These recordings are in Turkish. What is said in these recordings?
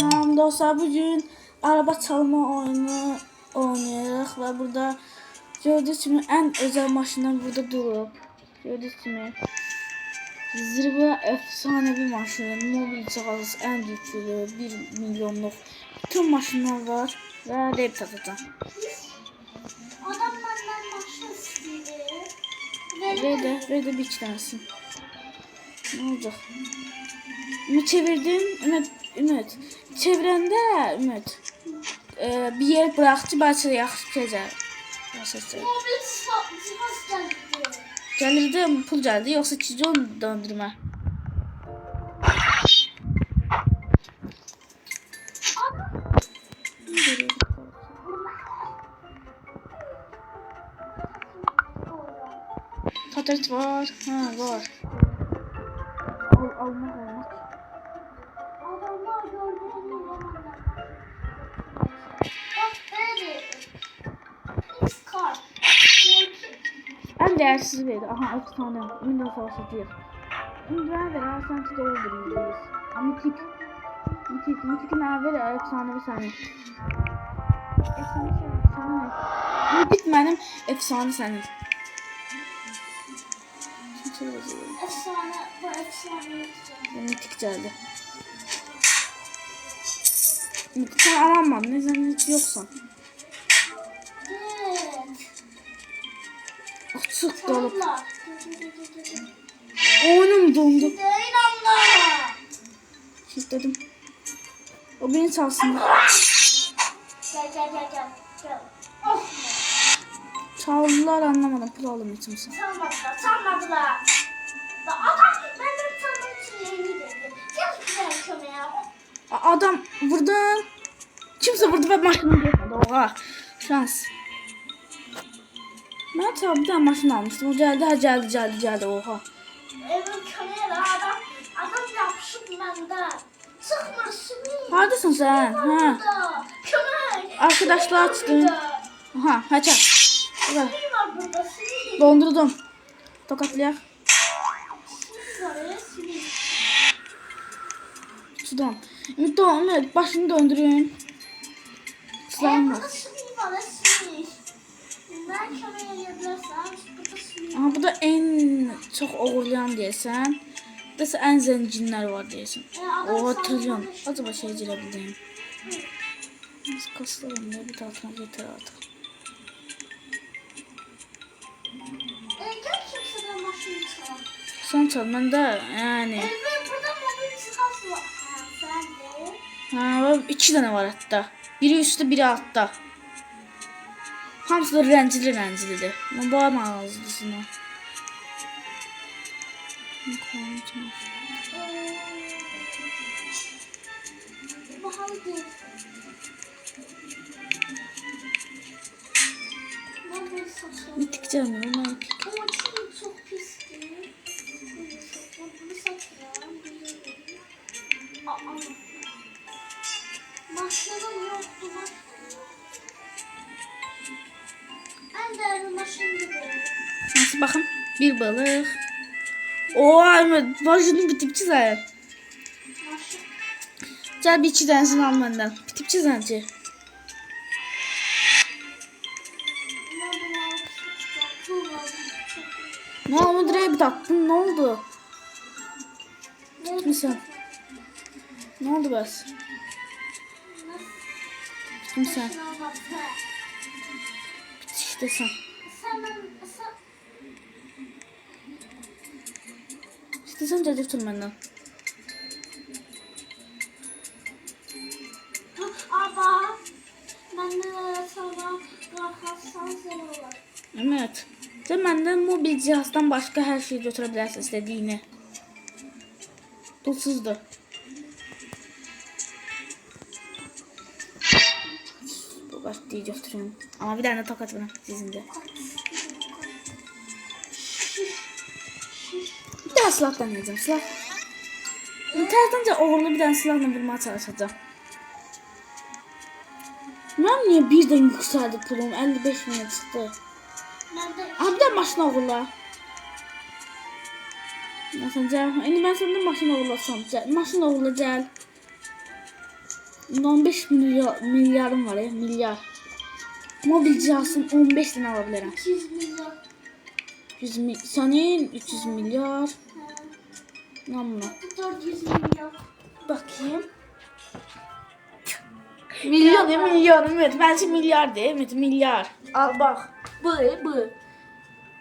Tamam dostlar bugün araba çalma oyunu oynayırıq ve burada gördüğünüz kimi en özel maşınlar burada durup gördüğünüz kimi zirve efsanevi maşın mobil cihaz en yüklü 1 milyonluk bütün maşınlar var ve rap satacağım. Adam benden maşın istedi. Ve de, ve de bir tanesin. Ne olacak? Ümit çevirdim. Ümit, Ümit. Çevirəndə Ümit e, bir yer bıraxdı, bəlkə də yaxşı keçər. Yaxşı keçər. Mobil sa- cihaz geldi. Gəlirdi, pul gəldi, yoxsa ikinci onu döndürmə. Patert var. Ha, var. Al, almaq olmaq. En değersiz verdi. Aha efsane. Windows olsa diyor. Şimdi ben ver Hasan Tito öldürüyoruz. Mitik. Mitik. Mitik'in ver efsane bir saniye. Efsane efsane. Mitik benim efsane yazıyor. Efsane. Bu efsane. Mitik geldi. Mitik sen aranmadın. Ne zaman hiç yoksan. Açık dolu. Tanrılar. Oyunum dondu. Kilitledim. O beni çalsın. Gel gel gel gel. Gel. Oh. Çaldılar anlamadım. Pul aldım içimse. Çalmadılar, çalmadılar. Da adam benden tanımak için yeni dedi. Gel güzel kömeğe. A- Adam vurdu. Kimse vurdu ve maşını geçmedi. Oha. Şans. Ben tabi bir tane maşın almıştım. O geldi, geldi, geldi, geldi. Oha. Evin kömeğe de adam, adam yapışıp benden. Sıkma sümüğü. Neredesin sen? Ha. Kömek. Arkadaşlar burada. Aha, burada. Sümüğü. Dondurdum. Tokatlayak. Sudan. Ümit Ümit başını döndürün. Ee, Aha bu da en çok uğurlayan diyesen. Bu da en zenginler var adam Oha trilyon. Acaba şey girebildim. Nasıl kaslarım ya bir taraftan yeter artık. Çalalım. Son yani. Var. Ha, sen de. Ha, iki tane var hatta. Biri üstte biri altta. Hamısı da rencili bu. Ee, değil. Ben böyle saçlarım. Bitik canım. Ama Ama çok pisti. Bunu saçlarım. Aa. Bir balık. Oha Ahmet. Vajını bitipçi zaten. Gel bir iki tanesini al benden. Bitipçi zaten. Ne oldu direkt taktın? Ne oldu? Misal. Ne oldu bas? Bittin sen. İşte sen. Sen cacık tut benden. Ama ben de sana kalkarsan sen olur. Evet. Sen benden mobil cihazdan başka her şeyi götürebilirsin istediğini. Pulsuzdu. Bu başlığı götürüyorum. Ama bir tane tokat bırak dizinde. Bir daha silah deneyeceğim. Silah. İnternetten uğurlu bir tane silahla vurmaya çalışacağım. Ben niye birden yükseldi pulum? 55 milyon çıktı. Abi de maşın uğurla. Mesela, indi ben senden maşın uğurlasam. Maşın uğurla gel. 15 milyar, milyarım var ya milyar. Mobil cihazın 15 tane alabilirim. 200 milyon. 100 mi senin 300 milyar. Namla. Bu 400 milyon. Bakayım. Milyon ya milyon evet bence milyar de evet milyar. Al bak. Bu bu.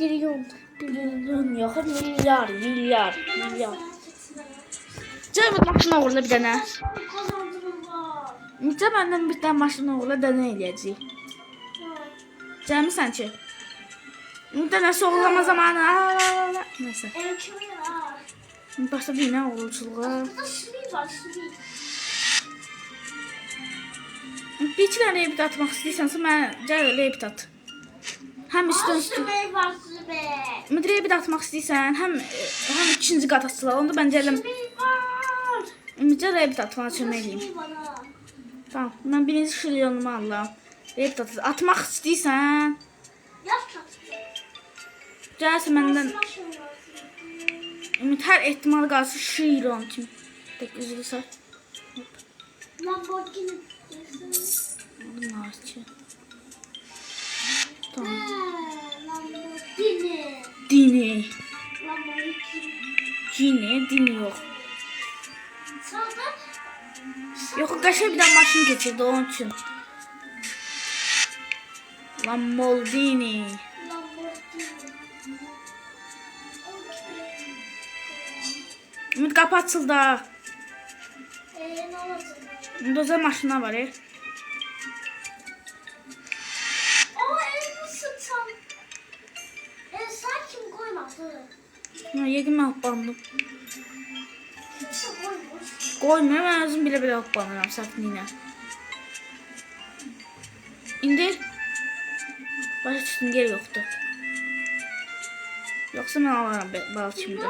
Milyon. Milyon yok milyar milyar milyar. Cemil maşın uğurla bir var. Necə məndən bir tane maşın uğurla dənə eləyəcək. Cəmi sən ki. Bir dənə soğulama zamanı. Aa, var. Başladı yine şirin. Bir iki dənə reybit atmaq istəyirsənsə mən gəl reybit at. Həm üstün üstün. Ümid reybit atmaq istəyirsən, həm həm ikinci qat açılar. Onda mən gələm. Ümidcə reybit atmağa kömək eləyim. Tamam. Mən birinci şiryonumu alıram. Reybit at. Atmaq istəyirsən, Yaş çatı. Məndən Ümid hər ehtimal qarşı şiron kimi. Tek üzülü say. Lamborghini. Ki. Ha, Tamam. Lamborghini. Dini. Lamborghini. Dini yok. Sonra Yok kaşa bir tane maşın getirdi onun için. Lamborghini. Ümit kapı açıldı. Eee ne olacak? Bunda özel maşınlar var ya. Aa elini sıçan. E sen kim koymadı? Ha, yedim ben bandım. Kimse. Koymuyor ben özüm bile bile banıram sakinliğine. İndir. Başa çıktın geri yoktu. Yoksa ben alırım be- bal şimdi.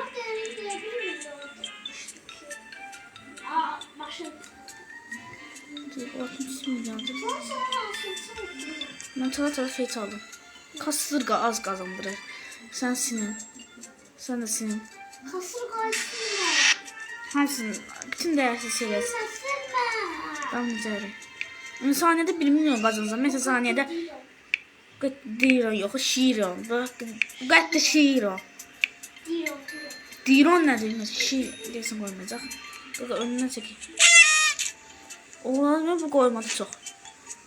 60 milyon. Ben tara tara şey çaldım. Kasırga az kazandırır. Sen sinin. Sen de sinin. Kasır kaysın mı? Hamsinin bütün değersiz şeyler. Ben güzelim. Saniyede 1 milyon kazanacağım. Mesela saniyede Diron yok, Şiron. Bak, də Şiron. Diron nə deyir? Şir desin qoymayacaq. Burada önündən çəkək. Oğlan bu qoymadı çox.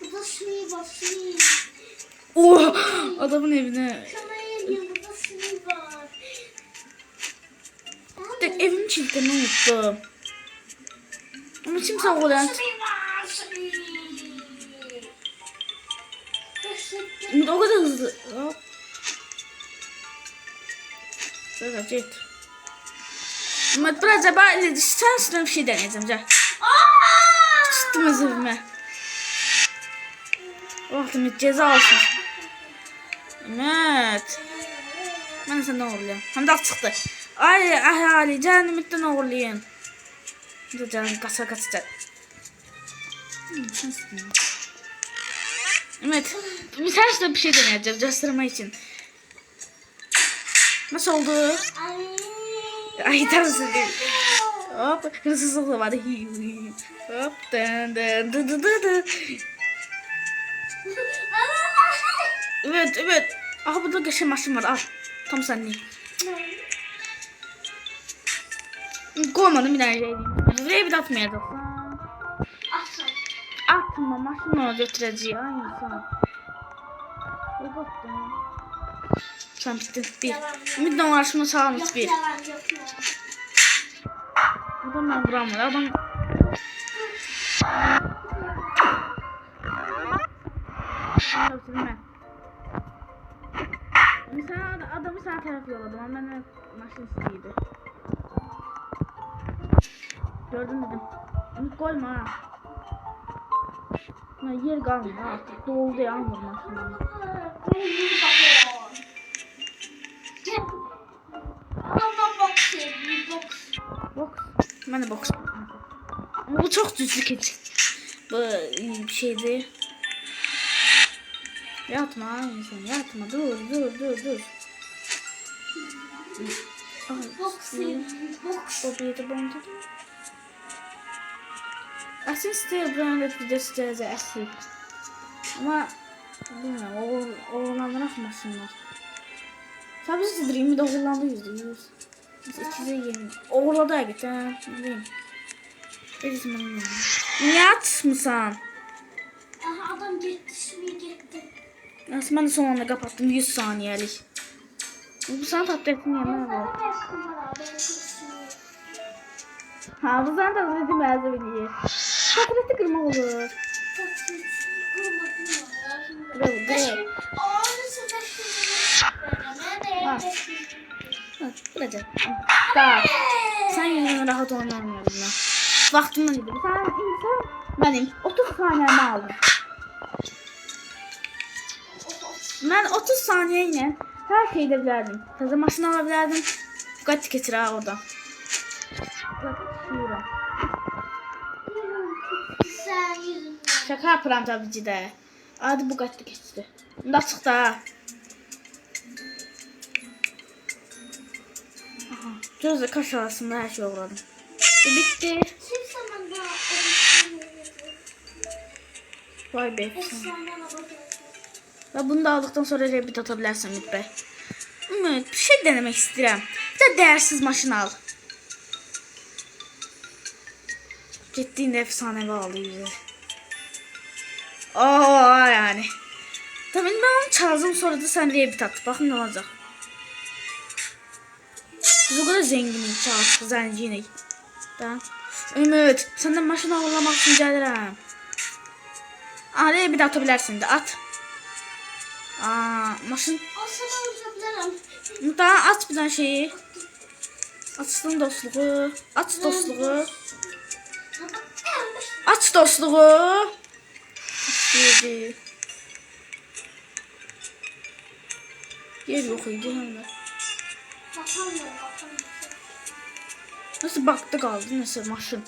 Burada suyu var suyu. Oh, adamın gel burada suyu var. Tek evin kilitini unuttum. Ama kimse oğlan. Ümit o kadar hızlı. Sonra get. Ümit biraz acaba sen üstüne bir şey deneyeceğim. Gel. Aa! Çıktım özürüme. Oh Ümit ceza alsın. Ümit. Ben senden uğurlayayım. Hem de çıktı. Ay ahali can Ümit'ten uğurlayın. Dur canım kasa kaçacak. Hmm. Ümit. Ümit her şeyde bir şey deneyeceğim gösterme için. Nasıl oldu? Ay. Ay tam sıkı. Hop hırsızlık da vardı. Hop dın dın dın dın dın. Evet evet. Aha burada geçen maşın var al. Tam senlik. Koymadım bir şey diyeyim. Buraya bir de atmayacak. Asıl. Atma maşın ona götüreceği. Ay insan. Robot da. Sen bittin. Bir. Bir de uğraşma sağ Yok bir. yalan yok yok. Adam ben vuramıyor. Adam Öldürme. Mesela ad- adamı sağ taraf yolladım ama ben üstüydü. Gördün dedim. Onu koyma ha. Ya yer kalmıyor ha. Artık doldu ya vurma Ben de. Ama bu çok düzlük geçik. Bu bir şeydi. Yatma insan yatma dur dur dur dur. O de bondu. Aslında istedim buranın rap videosu gelecek asıl. Ama bilmiyorum o oğlanlar atmasınlar. Tabii siz Dream'i de yüzde yüz. Biz. Oğladı git ha. Edismin ne? Niye atmışsan? Aha adam gitti şimdi gitti. Nasıl ben de son anda kapattım 100 saniyelik. Bu sana tabletin yanına var. Sana ver kumara ben kursunu. Ha bu sana tabletin beyazı biliyor. Tableti kırma olur. Kurmadın ya. Şimdi. Dur dur. Onu size şimdi. Ha. Ne Bırakacağım. Daha. Sen yüzüne rahat oynamıyorum ben. Vaktimden gidiyor. Sen insan benim 30 saniyemi aldın. Ben 30 saniyeyle her şeyi de bilerdim. Taze maşını alabilirdim. Kaç getir ha orada. Şaka yapıram tabii ki de. Hadi bu kaçtı geçti. Bunda çıktı ha. Gözle kaş arasında her şey uğradım. E, bitti. Vay be. Ve bunu da aldıktan sonra rebit atabilirsin Ümit Bey. Ümit bir şey denemek istedim. Bir de değersiz maşın al. Gittiğinde efsane bağlı yüzü. Oo yani. Tabii ben onu çaldım sonra da sen rebit at. Bakın ne olacak. Biz o kadar zenginiz çaldık zencinik. Ben. Ümit senden maşını avlamak için gelirim. Aa rebit atabilirsin de at. Aa, maşın uzatlarım. daha aç bir tane şeyi. Açsın dostluğu. Aç dostluğu. Aç dostluğu. Yedi. Yer yok idi hem de. Bakamıyorum bakamıyorum. Nasıl baktı kaldı nasıl maşın.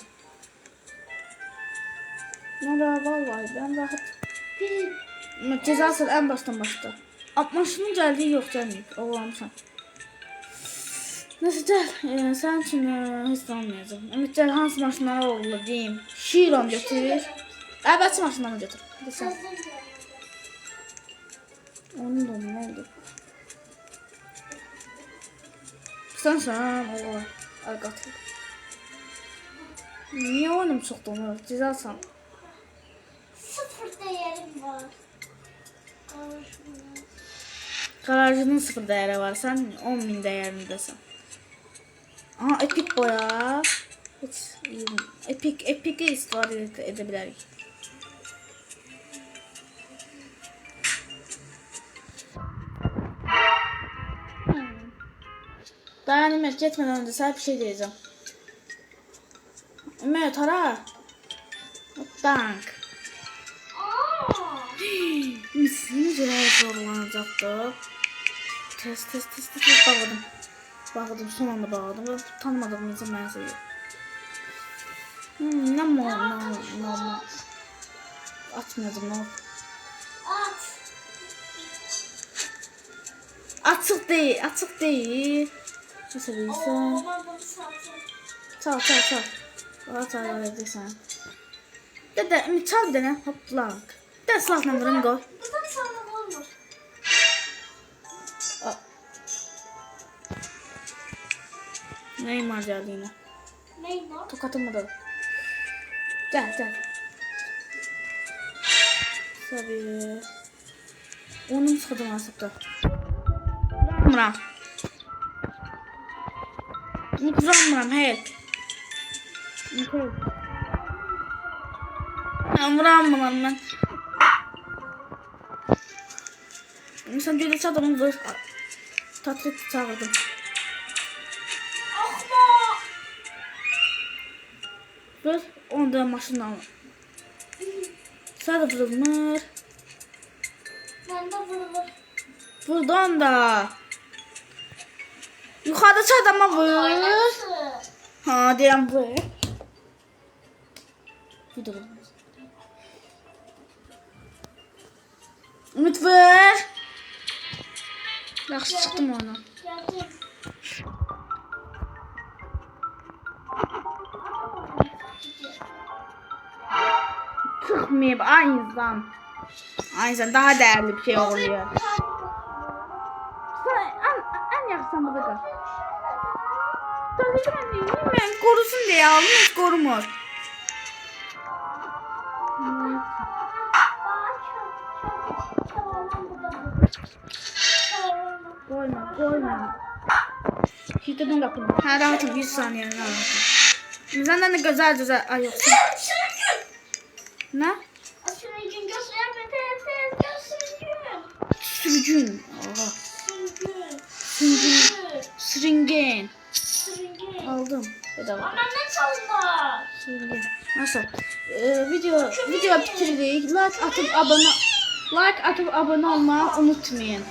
Da vallahi ben rahat. Bir Ama Cezası en baştan başta. Ama maşının geldiği yok canım. Allah'ım sen. Neyse gel. Ee, sen için e, hiç almayacağım. Ümit gel hansı maşınlara oğlu diyeyim. Şiron götür. Evet maşınlarını götür. Hadi sen. Onun da ne oldu? Sen sen Allah. Ay katıl. Niye oyunum soktu onu? Cezasın. Sıfır değerim var. Garajının sıfır değeri var. Sen 10 bin değerindesin. Aha epik boya. Hiç iyi. Epik, epik'i istifade ede- edebiliriz. Dayan Ömer gitmeden önce sana bir şey diyeceğim. Ömer tara. Dank. Misiniz öyle zorlanacaktı. Test test test test test bağladım. Bağladım son anda bağladım ve tanımadığım insan ben seviyorum. Hmm, ne mo no no no. Atmadım ne? At. Açık değil, açık değil. Bunu satacağım. Çal çal çal. Valla öyle sen. Dede, ümit çal bir tane. Hop lank. De silahla vurayım gol. Bu da sana olmuş. Aa. Neymar geldi yine. Neymar. Tokatımı da. Gel gel. Tabii. Onun sıkıntı nasıptı. Vuramıram. Vuramıram help. Help. Ben vuramıram ben. Sen gelirse adamı vur. Tatlı çağırdım. Akma. Vur. Onu da maşından al. Sağda vurulmur. Ben de vurulur. Buradan da. Yukarıdaki adama vur. Ha diyen vur. Bir vurulmaz. Ümit vur. Yaxşı çıxdım ona. Geldim. Çıkmayıp ay insan. Ay insan daha değerli bir şey oluyor. Ben korusun diye korumaz. Hmm. Koyma, koyma. Kilitledin kapını. Ha rahatım. 100 saniye. Senden de güzel güzel. Ay yok. Ne? Sürgün. Oha. Sürüngen. Aldım. Bedava. Sürüngen. Nasıl? Ee, video video bitirdik. Like atıp abone like atıp abone olmayı unutmayın.